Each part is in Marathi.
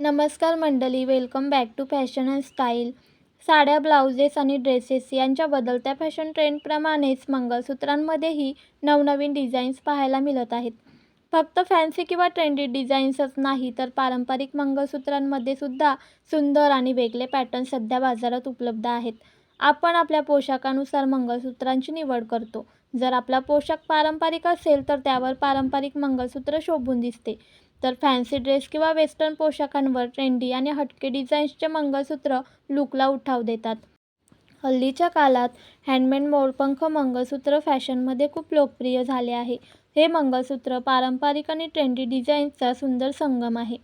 नमस्कार मंडळी welcome back to fashion and style साड्या ब्लाउजेस आणि ड्रेसेस यांच्या बदलत्या फॅशन ट्रेंडप्रमाणेच मंगळसूत्रांमध्येही नवनवीन डिझाईन्स पाहायला मिळत आहेत. फक्त फॅन्सी किंवा ट्रेंडी डिझाईन्सच नाही तर पारंपरिक मंगळसूत्रांमध्ये सुद्धा सुंदर आणि वेगळे पॅटर्न सध्या बाजारात उपलब्ध आहेत. आपण आपल्या पोशाखानुसार मंगळसूत्रांची निवड करतो. जर आपला पोशाख पारंपरिक असेल तर त्यावर पारंपरिक मंगळसूत्र शोभून दिसते. तर फॅन्सी ड्रेस किंवा वेस्टर्न पोशाखांवर ट्रेंडी आणि हटके डिझाईन्सचे मंगळसूत्र लुकला उठाव देतात. हल्लीच्या काळात हँडमेड मोरपंख मंगळसूत्र फॅशनमध्ये खूप लोकप्रिय झाले आहे. हे मंगळसूत्र पारंपरिक आणि ट्रेंडी डिझाईन्सचा सुंदर संगम आहे.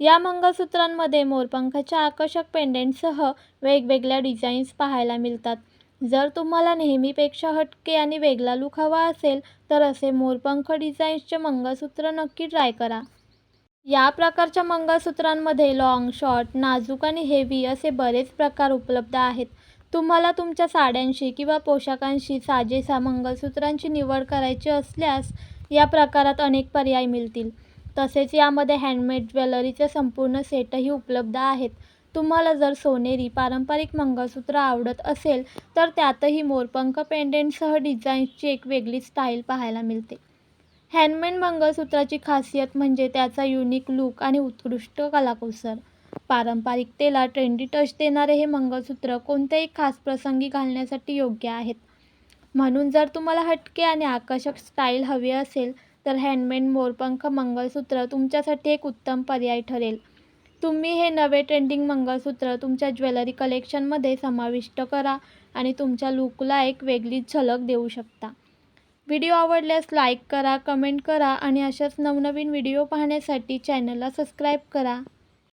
या मंगळसूत्रांमध्ये मोरपंखाच्या आकर्षक पेंडेंटसह वेगवेगळ्या डिझाईन्स पाहायला मिळतात. जर तुम्हाला नेहमीपेक्षा हटके आणि वेगळा लुक हवा असेल तर असे मोरपंख डिझाईन्सचे मंगळसूत्र नक्की ट्राय करा. या प्रकारच्या मंगळसूत्रांमध्ये लाँग शॉर्ट नाजूक आणि हेवी असे बरेच प्रकार उपलब्ध आहेत. तुम्हाला तुमच्या साड्यांशी किंवा पोशाखांशी साजेसा मंगळसूत्रांची निवड करायची असल्यास या प्रकारात अनेक पर्याय मिळतील. तसेच यामध्ये हँडमेड ज्वेलरीचे संपूर्ण सेटही उपलब्ध आहेत. तुम्हाला जर सोनेरी पारंपरिक मंगळसूत्र आवडत असेल तर त्यातही मोरपंख पेंडेंटसह डिझाईन्सची एक वेगळी स्टाईल पाहायला मिळते. हँडमेड मंगळसूत्राची खासियत म्हणजे त्याचा युनिक लूक आणि उत्कृष्ट कलाकुसर पारंपरिकतेला ट्रेंडी टच देणारे हे मंगळसूत्र कोणत्याही खास प्रसंगी घालण्यासाठी योग्य आहेत. म्हणून जर तुम्हाला हटके आणि आकर्षक स्टाईल हवी असेल तर हँडमेड मोरपंख मंगळसूत्र तुमच्यासाठी एक उत्तम पर्याय ठरेल. तुम्ही हे नवे ट्रेंडिंग मंगळसूत्र तुमच्या ज्वेलरी कलेक्शनमध्ये समाविष्ट करा आणि तुमच्या लूकला एक वेगळीच झलक देऊ शकता. व्हिडिओ आवडल्यास लाईक करा कमेंट करा आणि अशाच नवनवीन व्हिडिओ पाहण्यासाठी चॅनलला सबस्क्राईब करा.